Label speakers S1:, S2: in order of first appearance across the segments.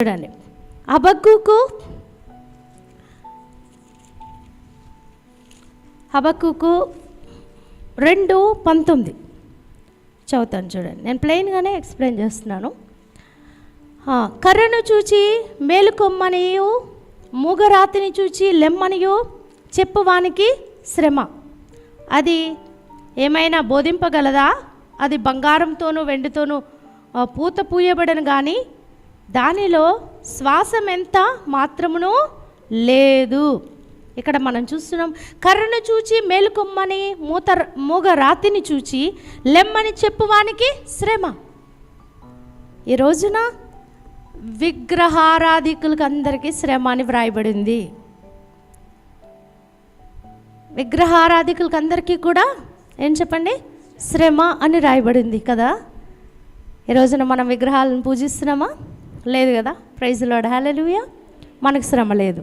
S1: చూడండి. అబక్కుకు అబక్కుకు రెండు పంతొమ్మిది. చదువుతాను చూడండి. నేను ప్లెయిన్గానే ఎక్స్ప్లెయిన్ చేస్తున్నాను. కర్రను చూచి మేలుకొమ్మనియు మూగరాతిని చూచి లెమ్మనియు చెప్పువానికి శ్రమ. అది ఏమైనా బోధింపగలదా? అది బంగారంతోనూ వెండితోనూ పూత పూయబడను కానీ దానిలో శ్వాసం ఎంత మాత్రమును లేదు. ఇక్కడ మనం చూస్తున్నాం కర్రను చూచి మేలుకొమ్మని మూత మూగ రాతిని చూచి లెమ్మని చెప్పువానికి శ్రమ. ఈ రోజున విగ్రహారాధికులకు అందరికీ శ్రమ అని వ్రాయబడింది. విగ్రహారాధికులకు అందరికీ కూడా ఏం చెప్పండి? శ్రమ అని రాయబడింది కదా? ఈ రోజున మనం విగ్రహాలను పూజిస్తున్నామా? లేదు కదా? ప్రైజ్ లోడ్ హల్లెలూయా మనకు శ్రమ లేదు.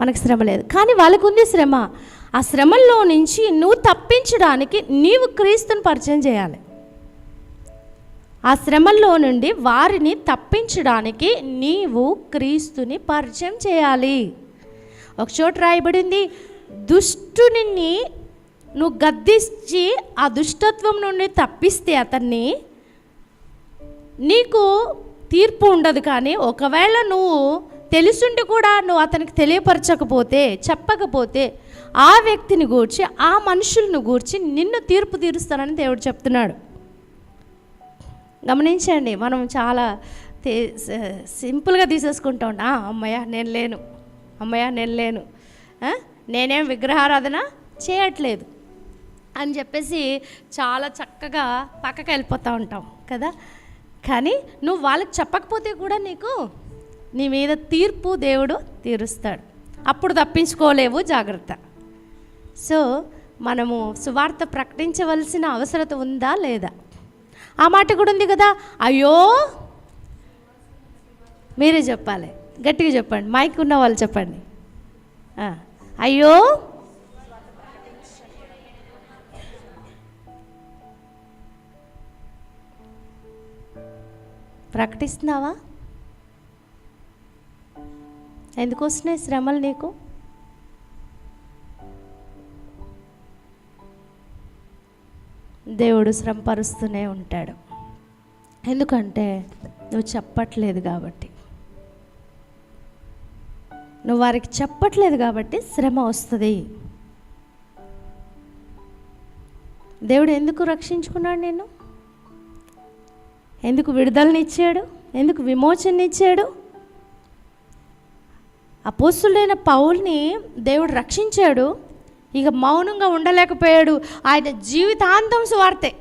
S1: మనకు శ్రమ లేదు. కానీ వాళ్ళకు ఉంది శ్రమ. ఆ శ్రమల్లో నుంచి నువ్వు తప్పించడానికి నీవు క్రీస్తుని పరిచయం చేయాలి. ఆ శ్రమల్లో నుండి వారిని తప్పించడానికి నీవు క్రీస్తుని పరిచయం చేయాలి. ఒక చోట రాయబడింది దుష్టుని నువ్వు గద్దించి ఆ దుష్టత్వం నుండి తప్పిస్తే అతన్ని నీకు తీర్పు ఉండదు కానీ ఒకవేళ నువ్వు తెలుసుండి కూడా నువ్వు అతనికి తెలియపరచకపోతే చెప్పకపోతే ఆ వ్యక్తిని గూర్చి ఆ మనుషులను గూర్చి నిన్ను తీర్పు తీరుస్తానని దేవుడు చెప్తున్నాడు. గమనించండి మనం చాలా సింపుల్గా తీసేసుకుంటాం "ఆ, అమ్మయ్య నేను లేను. అమ్మయ్య నేను లేను. నేనేం విగ్రహారాధన చేయట్లేదు. అని చెప్పేసి చాలా చక్కగా పక్కకి వెళ్ళిపోతూ ఉంటాం కదా? కానీ నువ్వు వాళ్ళకి చెప్పకపోతే కూడా నీకు నీ మీద తీర్పు దేవుడు తీరుస్తాడు. అప్పుడు తప్పించుకోలేవు జాగ్రత్త. సో మనము సువార్త ప్రకటించవలసిన అవసరత ఉందా లేదా? ఆ మాట కూడా ఉంది కదా? అయ్యో! మీరే చెప్పాలి. గట్టిగా చెప్పండి. మైక్ ఉన్న వాళ్ళు చెప్పండి అయ్యో! ప్రకటిస్తున్నావా? ఎందుకు వస్తున్నాయి శ్రమలు నీకు? దేవుడు శ్రమపరుస్తూనే ఉంటాడు. ఎందుకంటే నువ్వు చెప్పట్లేదు కాబట్టి. నువ్వు వారికి చెప్పట్లేదు కాబట్టి శ్రమ వస్తుంది. దేవుడు ఎందుకు రక్షించుకున్నాడు నేను ఎందుకు విడుదలనిచ్చాడు? ఎందుకు విమోచననిచ్చాడు? అపోస్తులైన పౌల్ని దేవుడు రక్షించాడు. ఇక మౌనంగా ఉండలేకపోయాడు. ఆయన జీవితాంతం సువార్తే.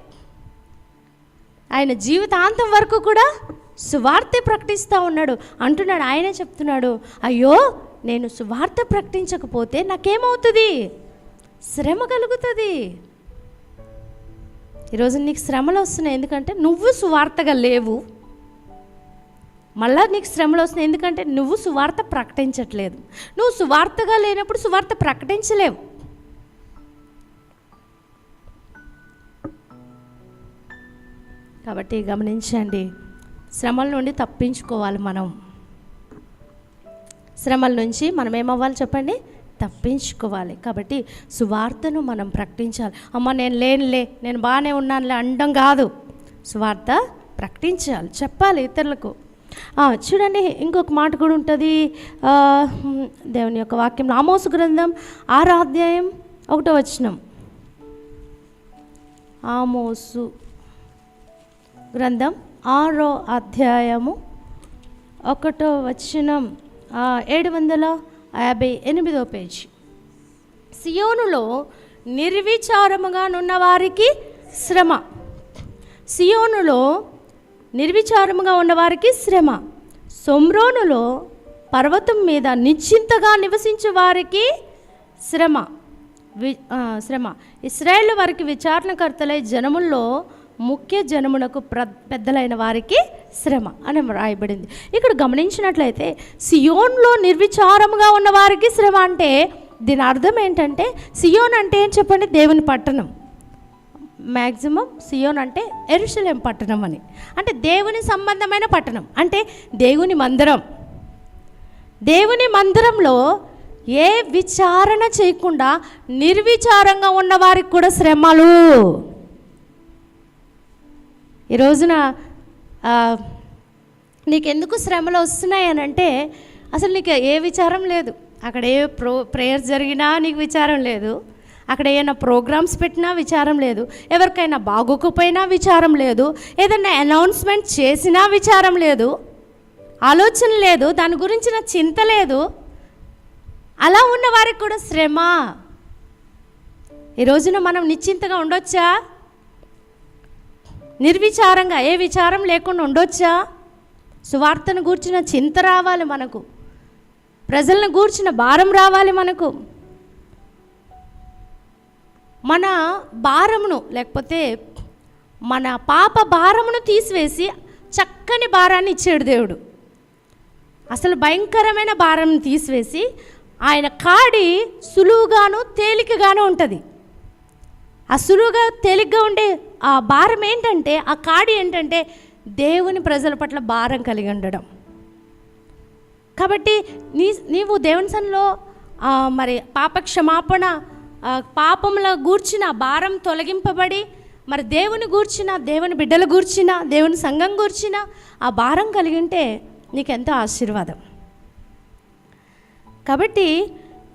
S1: ఆయన జీవితాంతం వరకు కూడా సువార్తే ప్రకటిస్తూ ఉన్నాడు. అంటున్నాడు ఆయనే చెప్తున్నాడు అయ్యో నేను సువార్త ప్రకటించకపోతే నాకేమవుతుంది? శ్రమ కలుగుతుంది. ఈరోజు నీకు శ్రమలు వస్తున్నాయి. ఎందుకంటే నువ్వు సువార్తగా లేవు. మళ్ళా నీకు శ్రమలు వస్తున్నాయి. ఎందుకంటే నువ్వు సువార్త ప్రకటించట్లేదు. నువ్వు సువార్తగా లేనప్పుడు సువార్త ప్రకటించలేవు. కాబట్టి గమనించండి. శ్రమల నుండి తప్పించుకోవాలి మనం. శ్రమల నుంచి మనం ఏమవ్వాలి చెప్పండి? తప్పించుకోవాలి. కాబట్టి సువార్తను మనం ప్రకటించాలి. అమ్మ నేను లేనులే నేను బాగానే ఉన్నానులే అండం కాదు. సువార్త ప్రకటించాలి చెప్పాలి ఇతరులకు. చూడండి ఇంకొక మాట కూడా ఉంటుంది. దేవుని యొక్క వాక్యం ఆమోసు గ్రంథం ఆరాధ్యాయం ఒకటో వచనం. ఆమోసు గ్రంథం ఆరో అధ్యాయము ఒకటో వచనం. ఏడు వందల యాభై ఎనిమిదో పేజీ సియోనులో నిర్విచారముగా నున్న వారికి శ్రమ. సియోనులో నిర్విచారముగా ఉన్నవారికి శ్రమ. సొమ్రోనులో పర్వతం మీద నిశ్చింతగా నివసించే వారికి శ్రమ. వి శ్రమ. ఇస్రాయేల్ వారికి విచారణకర్తలై జనముల్లో ముఖ్య జనమునకు ప్ర పెద్దలైన వారికి శ్రమ అని రాయబడింది ఇక్కడ గమనించినట్లయితే సియోన్లో నిర్విచారముగా ఉన్న వారికి శ్రమ అంటే దీని అర్థం ఏంటంటే సియోన్ అంటే ఏం చెప్పండి? దేవుని పట్టణం. మ్యాక్సిమం సియోన్ అంటే ఎరుషలేం పట్టణం అని. అంటే దేవుని సంబంధమైన పట్టణం. అంటే దేవుని మందిరం. దేవుని మందిరంలో ఏ విచారణ చేయకుండా నిర్విచారంగా ఉన్న వారికి కూడా శ్రమలు. ఈ రోజున నీకెందుకు శ్రమలు వస్తున్నాయి అని అంటే అసలు నీకు ఏ విచారం లేదు. అక్కడ ఏ ప్రో ప్రేయర్ జరిగినా నీకు విచారం లేదు. అక్కడ ఏమైనా ప్రోగ్రామ్స్ పెట్టినా విచారం లేదు. ఎవరికైనా బాగోకపోయినా విచారం లేదు. ఏదైనా అనౌన్స్మెంట్ చేసినా విచారం లేదు. ఆలోచన లేదు. దాని గురించిన చింత లేదు. అలా ఉన్న వారికి కూడా శ్రమ. ఈ రోజున మనం నిశ్చింతగా ఉండొచ్చా? నిర్విచారంగా ఏ విచారం లేకుండా ఉండొచ్చా? సువార్తను గూర్చిన చింత రావాలి మనకు. ప్రజలను గూర్చిన భారం రావాలి మనకు. మన భారమును లేకపోతే మన పాప భారమును తీసివేసి చక్కని భారాన్ని ఇచ్చాడు దేవుడు. అసలు భయంకరమైన భారం తీసివేసి ఆయన కాడి సులువుగాను తేలికగాను ఉంటుంది. ఆ సులువుగా తేలిగ్గా ఉండే ఆ భారం ఏంటంటే ఆ కాడి ఏంటంటే దేవుని ప్రజల పట్ల భారం కలిగి ఉండడం. కాబట్టి నీ నీవు దేవుని సన్నిలో మరి పాప క్షమాపణ పాపముల గూర్చిన భారం తొలగింపబడి మరి దేవుని గూర్చిన దేవుని బిడ్డల గూర్చిన దేవుని సంఘం గూర్చిన ఆ భారం కలిగి ఉంటే నీకెంతో ఆశీర్వాదం. కాబట్టి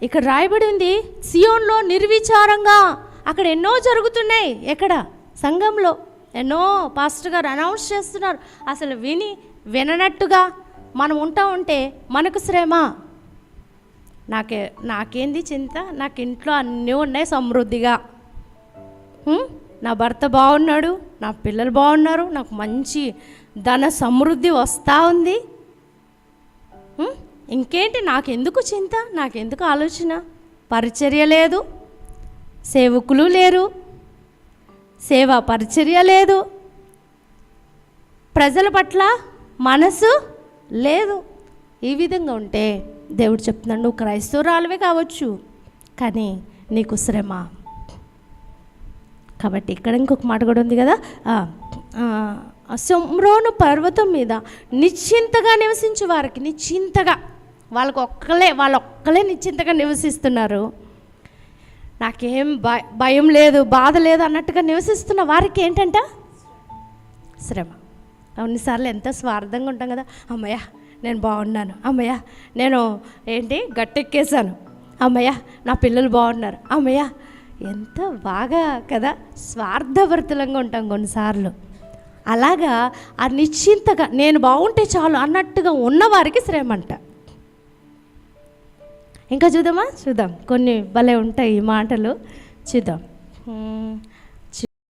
S1: ఇక్కడ రాయబడి ఉంది సియోన్లో నిర్విచారంగా అక్కడ ఎన్నో జరుగుతున్నాయి. ఎక్కడ? సంఘంలో. ఎన్నో పాస్టర్ గారు అనౌన్స్ చేస్తున్నారు. అసలు విని విననట్టుగా మనం ఉంటా ఉంటే మనకు శ్రమ. నాకే నాకేంది చింత? నాకు ఇంట్లో అన్నీ ఉన్నాయి సమృద్ధిగా. నా భర్త బాగున్నాడు నా పిల్లలు బాగున్నారు నాకు మంచి ధన సమృద్ధి వస్తూ ఉంది. ఇంకేంటి? నాకెందుకు చింత? నాకెందుకు ఆలోచన? పరిచర్య లేదు. సేవకులు లేరు. సేవా పరిచర్య లేదు. ప్రజల పట్ల మనసు లేదు. ఈ విధంగా ఉంటే దేవుడు చెప్తున్నాడు నువ్వు క్రైస్తవురాలువే కావచ్చు కానీ నీకు శ్రమ. కాబట్టి ఇక్కడ ఇంకొక మాట కూడా ఉంది కదా? ఆ, సొమ్రోను పర్వతం మీద నిశ్చింతగా నివసించే వారికి నిశ్చింతగా వాళ్ళకు ఒక్కలే వాళ్ళు ఒక్కలే నిశ్చింతగా నివసిస్తున్నారు. నాకేం భయ భయం లేదు బాధ లేదు అన్నట్టుగా నివసిస్తున్న వారికి ఏంటంట? శ్రమ. కొన్నిసార్లు ఎంత స్వార్థంగా ఉంటాం కదా. అమ్మయ్య నేను బాగున్నాను. అమ్మయ్య నేను ఏంటి? గట్టెక్కేశాను. అమ్మయ్య నా పిల్లలు బాగున్నారు. అమ్మయ్య ఎంత బాగా కదా. స్వార్థభరితలంగా ఉంటాం కొన్నిసార్లు. అలాగా ఆ నిశ్చింతగా నేను బాగుంటే చాలు అన్నట్టుగా ఉన్నవారికి శ్రమ అంట ఇంకా చూద్దామా? చూద్దాం. కొన్ని భలే ఉంటాయి ఈ మాటలు. చూద్దాం.